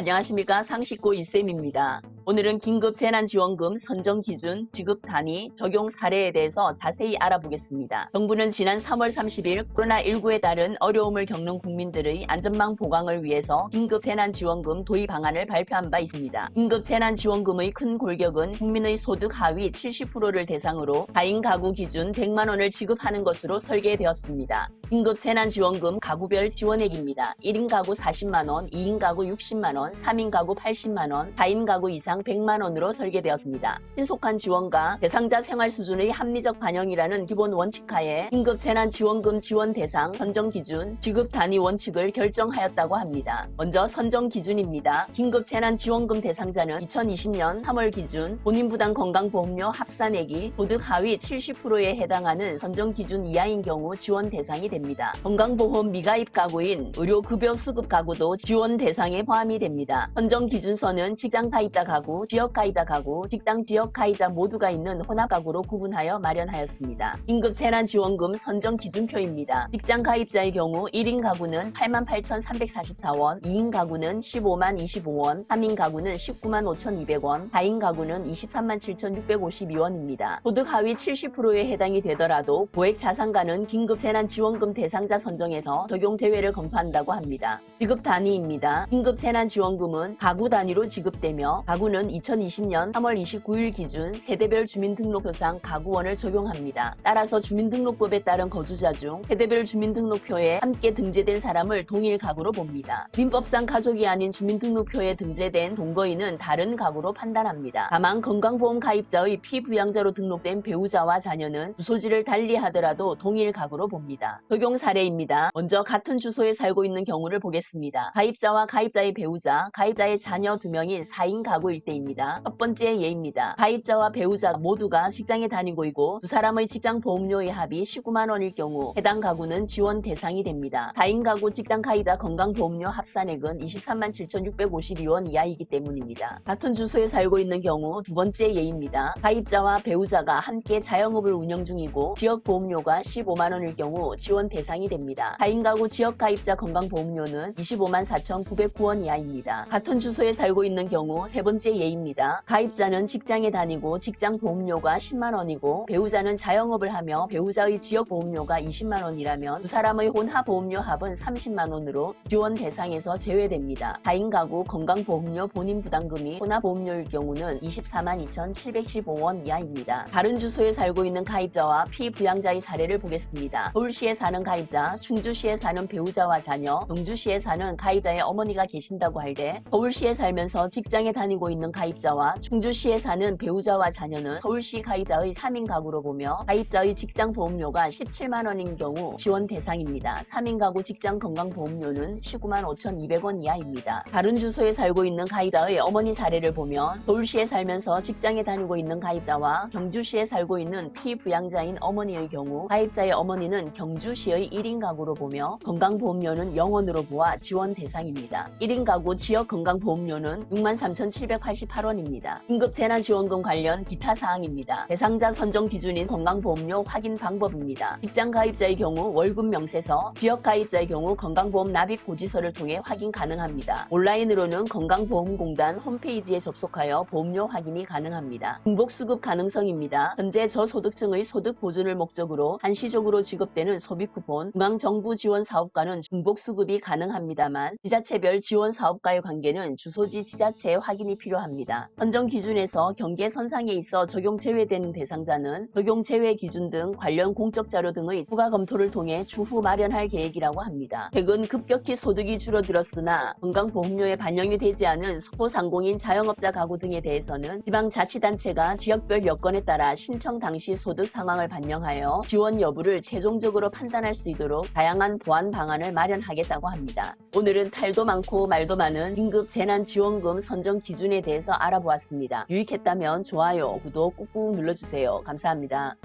안녕하십니까 상식고 이쌤입니다. 오늘은 긴급 재난지원금 선정 기준, 지급 단위, 적용 사례에 대해서 자세히 알아보겠습니다. 정부는 지난 3월 30일 코로나19에 따른 어려움을 겪는 국민들의 안전망 보강을 위해서 긴급 재난지원금 도입 방안을 발표한 바 있습니다. 긴급 재난지원금의 큰 골격은 국민의 소득 하위 70%를 대상으로 4인 가구 기준 100만 원을 지급하는 것으로 설계되었습니다. 긴급 재난지원금 가구별 지원액입니다. 1인 가구 40만 원, 2인 가구 60만 원, 3인 가구 80만 원, 4인 가구 이상 100만 원으로 설계되었습니다. 신속한 지원과 대상자 생활 수준의 합리적 반영이라는 기본 원칙 하에 긴급 재난지원금 지원 대상 선정 기준, 지급 단위 원칙을 결정하였다고 합니다. 먼저 선정 기준입니다. 긴급 재난지원금 대상자는 2020년 3월 기준 본인 부담 건강보험료 합산액이 소득 하위 70%에 해당하는 선정 기준 이하인 경우 지원 대상이 됩니다. 건강보험 미가입 가구인 의료급여 수급 가구도 지원 대상에 포함이 됩니다. 선정 기준서는 직장 가입자 가구, 지역 가입자 가구, 직장 지역 가입자 모두가 있는 혼합 가구로 구분하여 마련하였습니다. 긴급 재난 지원금 선정 기준표입니다. 직장 가입자의 경우 1인 가구는 88,344원, 2인 가구는 15만 25원, 3인 가구는 19만 5,200원, 4인 가구는 23만 7,652원입니다. 소득 하위 70%에 해당이 되더라도 고액 자산가는 긴급 재난 지원금 대상자 선정에서 적용 제외를 검토한다고 합니다. 지급 단위입니다. 긴급 재난 지원금은 가구 단위로 지급되며 가구는 2020년 3월 29일 기준 세대별 주민등록표상 가구원을 적용합니다. 따라서 주민등록법에 따른 거주자 중 세대별 주민등록표에 함께 등재된 사람을 동일 가구로 봅니다. 민법상 가족이 아닌 주민등록표에 등재된 동거인은 다른 가구로 판단합니다. 다만 건강보험 가입자의 피부양자로 등록된 배우자와 자녀는 주소지를 달리 하더라도 동일 가구로 봅니다. 적용 사례입니다. 먼저 같은 주소에 살고 있는 경우를 보겠습니다. 가입자와 가입자의 배우자, 가입자의 자녀 두 명인 4인 가구일 때입니다. 첫 번째 예입니다. 가입자와 배우자 모두가 직장에 다니고 있고 두 사람의 직장 보험료의 합이 19만 원일 경우 해당 가구는 지원 대상이 됩니다. 4인 가구 직장 가입자 건강보험료 합산액은 23만 7,652원 이하이기 때문입니다. 같은 주소에 살고 있는 경우 두 번째 예입니다. 가입자와 배우자가 함께 자영업을 운영 중이고 지역 보험료가 15만 원일 경우 지원 대상이 됩니다. 4인 가구 지역 가입자 건강보험료는 25만 4,909원 이하입니다. 같은 주소에 살고 있는 경우 세 번째 예입니다. 가입자는 직장에 다니고 직장 보험료가 10만 원이고 배우자는 자영업을 하며 배우자의 지역 보험료가 20만 원이라면 두 사람의 혼합 보험료 합은 30만 원으로 지원 대상에서 제외됩니다. 4인 가구 건강보험료 본인 부담금이 혼합 보험료일 경우는 24만 2,715원 이하입니다. 다른 주소에 살고 있는 가입자와 피부양자의 사례를 보겠습니다. 서울시에 사는 가입자, 충주시에 사는 배우자와 자녀, 경주시에 사는 가입자의 어머니가 계신다고 할 때 서울시에 살면서 직장에 다니고 있는 가입자와 충주시에 사는 배우자와 자녀는 서울시 가입자의 3인 가구로 보며 가입자의 직장 보험료가 17만 원인 경우 지원 대상입니다. 3인 가구 직장 건강보험료는 19만 5,200원 이하입니다. 다른 주소에 살고 있는 가입자의 어머니 사례를 보면 서울시에 살면서 직장에 다니고 있는 가입자와 경주시에 살고 있는 피부양자인 어머니의 경우 가입자의 어머니는 경주시 의 1인 가구로 보며 건강보험료는 영원으로 보아 지원 대상입니다. 1인 가구 지역 건강보험료는 63,788원입니다. 긴급재난지원금 관련 기타 사항입니다. 대상자 선정 기준인 건강보험료 확인 방법입니다. 직장 가입자의 경우 월급 명세서, 지역 가입자의 경우 건강보험 납입 고지서를 통해 확인 가능합니다. 온라인으로는 건강보험공단 홈페이지에 접속하여 보험료 확인이 가능합니다. 중복 수급 가능성입니다. 현재 저소득층의 소득 보존을 목적으로 한시적으로 지급되는 소비 쿠폰, 중앙정부 지원 사업과는 중복 수급이 가능합니다만 지자체별 지원 사업과의 관계는 주소지 지자체의 확인이 필요합니다. 선정 기준에서 경계 선상에 있어 적용 제외되는 대상자는 적용 제외 기준 등 관련 공적 자료 등의 추가 검토를 통해 추후 마련할 계획이라고 합니다. 최근 급격히 소득이 줄어들었으나 건강보험료에 반영이 되지 않은 소상공인 자영업자 가구 등에 대해서는 지방자치단체가 지역별 여건에 따라 신청 당시 소득 상황을 반영하여 지원 여부를 최종적으로 판단 할 수 있도록 다양한 보완 방안을 마련하겠다고 합니다. 오늘은 탈도 많고 말도 많은 긴급 재난지원금 선정 기준에 대해서 알아보았습니다. 유익했다면 좋아요, 구독 꾹꾹 눌러주세요. 감사합니다.